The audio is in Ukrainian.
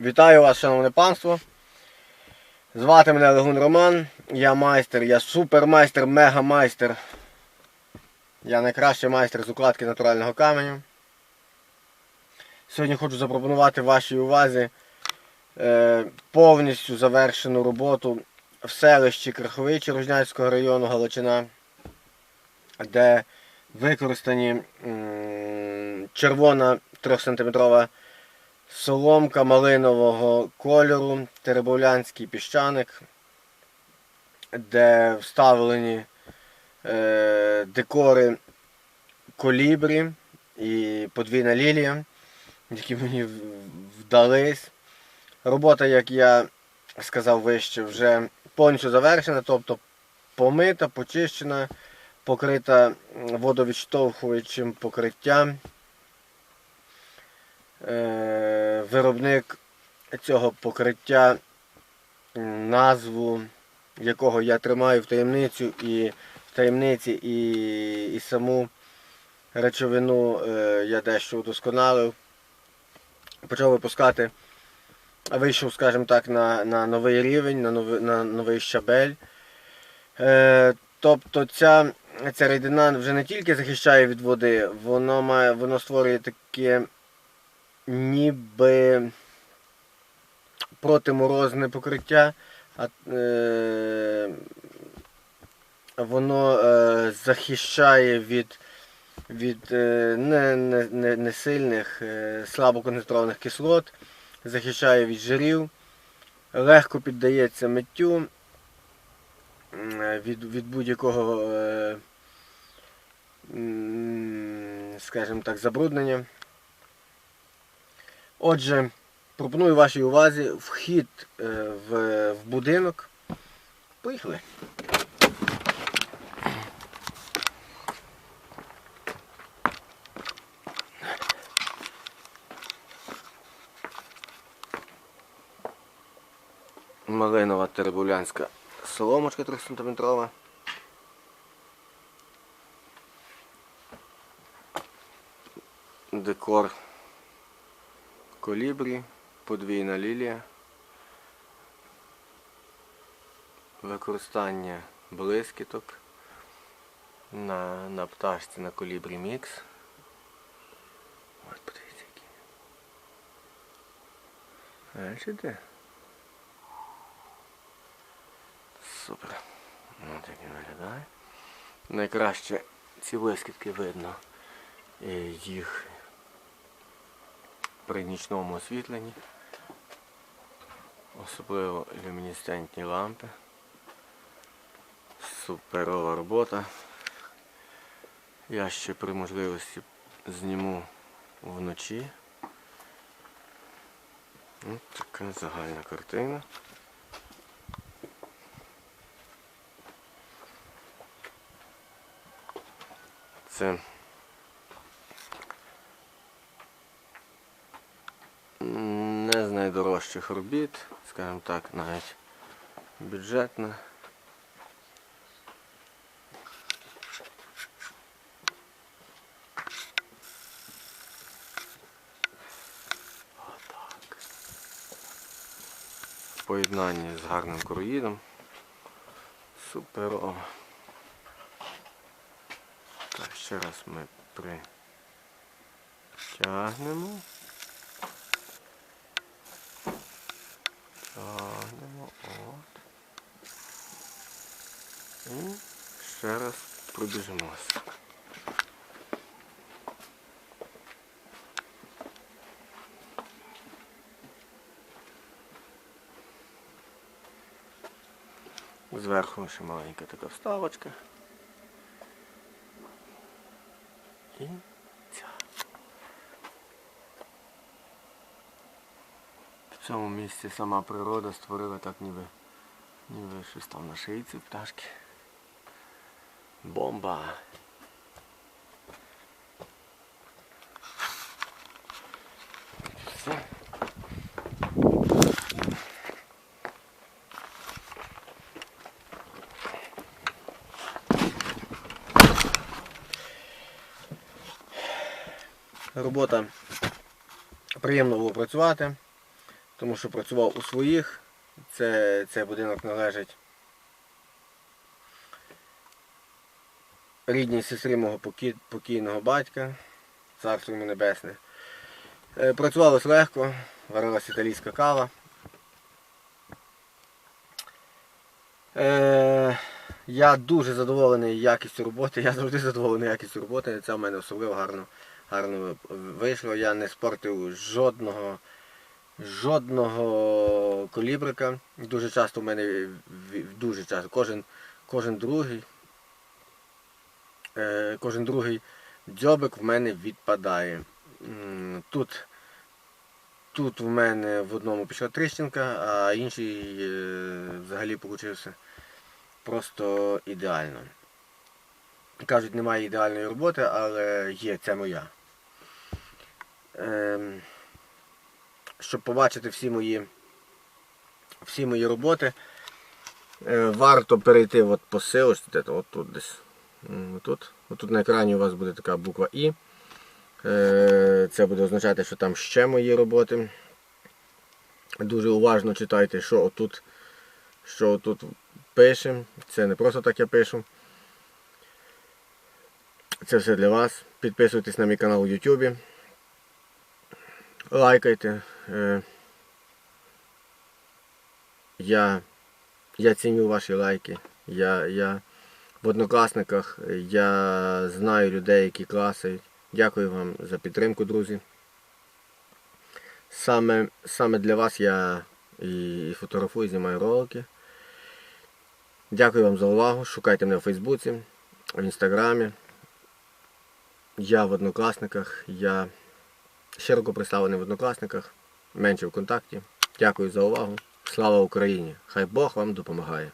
Вітаю вас, шановне панство. Звати мене Легун Роман. Я майстер, я супермайстер, мегамайстер. Я найкращий майстер з укладки натурального каменю. Сьогодні хочу запропонувати вашій увазі е, повністю завершену роботу в селищі Краховичі Ружняцького району Галичина, де використані м, червона 3-сантиметрова соломка малинового кольору, теребовлянський піщаник, де вставлені е, декори колібрі і подвійна лілія, які мені вдались. Робота, як я сказав вище, вже повністю завершена, тобто помита, почищена, покрита водовідштовхуючим покриттям. Е, Виробник цього покриття, назву якого я тримаю в таємницю і в таємниці і, і саму речовину е, я дещо удосконалив. Почав випускати, вийшов, скажімо так, на, на новий рівень, на новий, на новий щабель. Е, тобто ця, ця рідина вже не тільки захищає від води, воно, має, воно створює таке ніби протиморозне покриття, а, е, воно е, захищає від, від е, не, не, не, сильних, е, слабоконцентрованих кислот, захищає від жирів, легко піддається миттю е, від, від будь-якого, е, скажімо так, забруднення. Отже, пропоную вашій увазі вхід е, в, в будинок. Поїхали. Малинова теребулянська соломочка 3 см. Декор колібрі, подвійна лілія, використання блискіток на, на пташці на колібрі мікс. Ось подивіться які. Бачите? Супер. Ось так він виглядає. Найкраще ці блискітки видно е, їх при нічному освітленні, особливо люмінесцентні лампи. Суперова робота. Я ще при можливості зніму вночі. Ось така загальна картина. Це не з найдорожчих робіт, скажімо так, навіть бюджетна. Поєднанні з гарним круїдом. Суперово. Так, ще раз ми притягнемо. Тягнемо, от. І ще раз пробіжимося. Зверху ще маленька така вставочка. І ця. В цьому місці сама природа створила так ніби, ніби щось там на шийці пташки. Бомба! Все. Робота приємно було працювати. тому що працював у своїх. Це, цей будинок належить рідній сестрі мого покійного батька, царство йому небесне. Е, Працювалось легко, варилась італійська кава. Е, я дуже задоволений якістю роботи, я завжди задоволений якістю роботи. Це в мене особливо гарно, гарно вийшло. Я не спортив жодного, жодного колібрика. Дуже часто в мене дуже часто, кожен, кожен другий, кожен другий дзьобик в мене відпадає. Тут, тут в мене в одному пішла тріщинка, а інший е, взагалі получився просто ідеально. Кажуть, немає ідеальної роботи, але є, це моя. Ем, щоб побачити всі мої, всі мої роботи, е, варто перейти от по то, от тут десь. М, Отут. Отут на екрані у вас буде така буква І. Е, Це буде означати, що там ще мої роботи. Дуже уважно читайте, що отут, що отут пише. Це не просто так я пишу. Це все для вас. Підписуйтесь на мій канал у YouTube. Лайкайте. Е, Я, я ціню ваші лайки. Я, я в однокласниках я знаю людей, які класають. Дякую вам за підтримку, друзі. Саме, саме для вас я і фотографую, і знімаю ролики. Дякую вам за увагу. Шукайте мене в Фейсбуці, в Інстаграмі. Я в однокласниках. Я широко представлений в однокласниках, менше в контакті. Дякую за увагу. Слава Україні! Хай Бог вам допомагає.